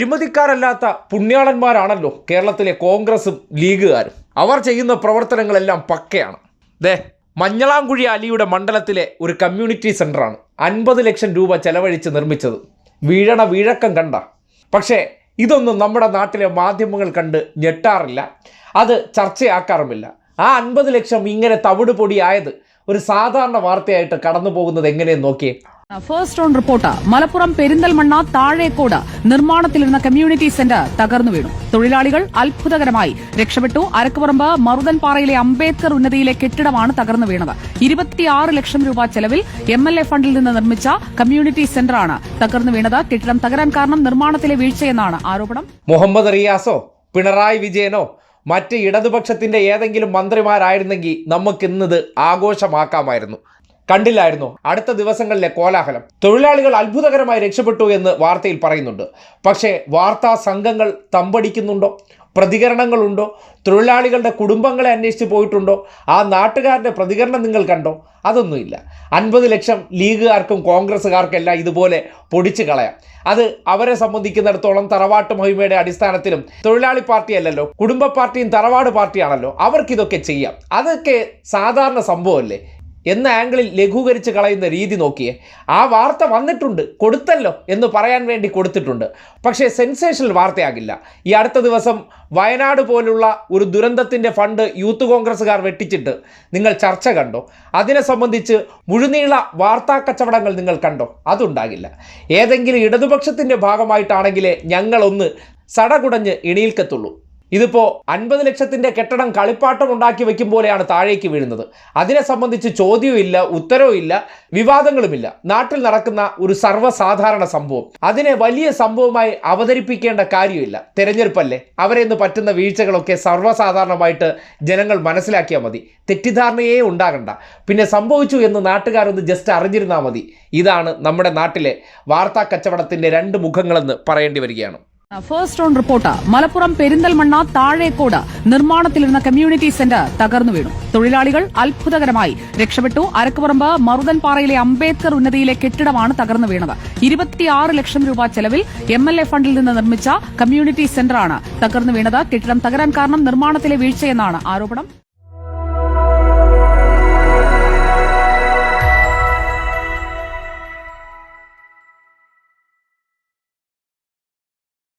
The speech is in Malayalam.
അഴിമതിക്കാരല്ലാത്ത പുണ്യാളന്മാരാണല്ലോ കേരളത്തിലെ കോൺഗ്രസും ലീഗുകാരും. അവർ ചെയ്യുന്ന പ്രവർത്തനങ്ങളെല്ലാം പക്കയാണ്. ദേ മഞ്ഞളാംകുഴി അലിയുടെ മണ്ഡലത്തിലെ ഒരു കമ്മ്യൂണിറ്റി സെന്ററാണ് അൻപത് ലക്ഷം രൂപ ചെലവഴിച്ച് നിർമ്മിച്ചത്. വീഴണ വീഴക്കം കണ്ട. പക്ഷേ ഇതൊന്നും നമ്മുടെ നാട്ടിലെ മാധ്യമങ്ങൾ കണ്ട് ഞെട്ടാറില്ല. അത് ചർച്ചയാക്കാറുമില്ല. ആ അൻപത് ലക്ഷം ഇങ്ങനെ തവിട് പൊടിയായത് ഒരു സാധാരണ വാർത്തയായിട്ട് കടന്നു പോകുന്നത് എങ്ങനെയെന്ന് നോക്കിയേ. First on report Malappuram Perinthalmanna Thazhekode നിർമ്മാണത്തിലിരുന്ന community centre തകർന്നു വീണു. തൊഴിലാളികൾ അത്ഭുതകരമായി രക്ഷപ്പെട്ടു. അരക്കുപറമ്പ് മറുതൻപാറയിലെ അംബേദ്കർ ഉന്നതിയിലെ കെട്ടിടമാണ് തകർന്നു വീണത്. ഇരുപത്തിയാറ് ലക്ഷം രൂപ ചെലവിൽ എം എൽ എ ഫണ്ടിൽ നിന്ന് നിർമ്മിച്ച കമ്മ്യൂണിറ്റി സെന്ററാണ് തകർന്നു വീണത്. കെട്ടിടം തകരാൻ കാരണം നിർമ്മാണത്തിലെ വീഴ്ചയെന്നാണ് ആരോപണം. മുഹമ്മദ് റിയാസോ പിണറായി വിജയനോ മറ്റ് ഇടതുപക്ഷത്തിന്റെ ഏതെങ്കിലും മന്ത്രിമാരായിരുന്നെങ്കിൽ നമുക്കിന്നത് ആഘോഷമാക്കാമായിരുന്നു. കണ്ടില്ലായിരുന്നു. അടുത്ത ദിവസങ്ങളിലെ കോലാഹലം. തൊഴിലാളികൾ അത്ഭുതകരമായി രക്ഷപ്പെട്ടു എന്ന് വാർത്തയിൽ പറയുന്നുണ്ട്. പക്ഷേ വാർത്താ സംഘങ്ങൾ തമ്പടിക്കുന്നുണ്ടോ? പ്രതികരണങ്ങളുണ്ടോ? തൊഴിലാളികളുടെ കുടുംബങ്ങളെ അന്വേഷിച്ച് പോയിട്ടുണ്ടോ? ആ നാട്ടുകാരുടെ പ്രതികരണം നിങ്ങൾ കണ്ടോ? അതൊന്നുമില്ല. അൻപത് ലക്ഷം ലീഗുകാർക്കും കോൺഗ്രസ്സുകാർക്കെല്ലാം ഇതുപോലെ പൊടിച്ചു കളയാം. അത് അവരെ സംബന്ധിക്കുന്നിടത്തോളം തറവാട്ട് മഹിമയുടെ അടിസ്ഥാനത്തിലും തൊഴിലാളി പാർട്ടി അല്ലല്ലോ കുടുംബ പാർട്ടിയും തറവാട് പാർട്ടിയാണല്ലോ അവർക്കിതൊക്കെ ചെയ്യാം. അതൊക്കെ സാധാരണ സംഭവമല്ലേ? എന്ന ആംഗിളിൽ ലഘൂകരിച്ച് കളയുന്ന രീതി നോക്കിയേ. ആ വാർത്ത വന്നിട്ടുണ്ട് കൊടുത്തല്ലോ എന്ന് പറയാൻ വേണ്ടി കൊടുത്തിട്ടുണ്ട്. പക്ഷേ സെൻസേഷണൽ വാർത്തയാകില്ല. ഈ അടുത്ത ദിവസം വയനാട് പോലുള്ള ഒരു ദുരന്തത്തിന്റെ ഫണ്ട് യൂത്ത് കോൺഗ്രസ്സുകാർ വെട്ടിച്ചിട്ട് നിങ്ങൾ ചർച്ച കണ്ടോ? അതിനെ സംബന്ധിച്ച് മുഴുനീള വാർത്താ കച്ചവടങ്ങൾ നിങ്ങൾ കണ്ടോ? അതുണ്ടാകില്ല. ഏതെങ്കിലും ഇടതുപക്ഷത്തിന്റെ ഭാഗമായിട്ടാണെങ്കിലേ ഞങ്ങളൊന്ന് സടകുടഞ്ഞ് എണീൽക്കത്തുള്ളൂ. ഇതിപ്പോൾ അൻപത് ലക്ഷത്തിന്റെ കെട്ടിടം കളിപ്പാട്ടം ഉണ്ടാക്കി വെക്കും പോലെയാണ് താഴേക്ക് വീഴുന്നത്. അതിനെ സംബന്ധിച്ച് ചോദ്യവും ഉത്തരവുമില്ല വിവാദങ്ങളുമില്ല. നാട്ടിൽ നടക്കുന്ന ഒരു സർവസാധാരണ സംഭവം. അതിനെ വലിയ സംഭവമായി അവതരിപ്പിക്കേണ്ട കാര്യമില്ല. തെരഞ്ഞെടുപ്പല്ലേ? അവരെ ഇന്ന് പറ്റുന്ന വീഴ്ചകളൊക്കെ സർവസാധാരണമായിട്ട് ജനങ്ങൾ മനസ്സിലാക്കിയാൽ മതി. തെറ്റിദ്ധാരണയേ ഉണ്ടാകണ്ട. പിന്നെ സംഭവിച്ചു എന്ന് നാട്ടുകാരൊന്ന് ജസ്റ്റ് അറിഞ്ഞിരുന്നാൽ മതി. ഇതാണ് നമ്മുടെ നാട്ടിലെ വാർത്താ കച്ചവടത്തിന്റെ രണ്ട് മുഖങ്ങളെന്ന് പറയേണ്ടി വരികയാണ്. First on report Malappuram Perinthalmanna Thazhekode നിർമ്മാണത്തിലിരുന്ന community centre തകർന്നു വീണു. തൊഴിലാളികൾ അത്ഭുതകരമായി രക്ഷപ്പെട്ടു. അരക്കുപറമ്പ് മറുതൻപാറയിലെ അംബേദ്കർ ഉന്നതിയിലെ കെട്ടിടമാണ് തകർന്നു വീണത്. ഇരുപത്തിയാറ് ലക്ഷം രൂപ ചെലവിൽ എം എൽ എ ഫണ്ടിൽ നിന്ന് നിർമ്മിച്ച കമ്മ്യൂണിറ്റി സെന്ററാണ് തകർന്നു വീണത്. കെട്ടിടം തകരാൻ കാരണം നിർമ്മാണത്തിലെ വീഴ്ചയെന്നാണ് ആരോപണം.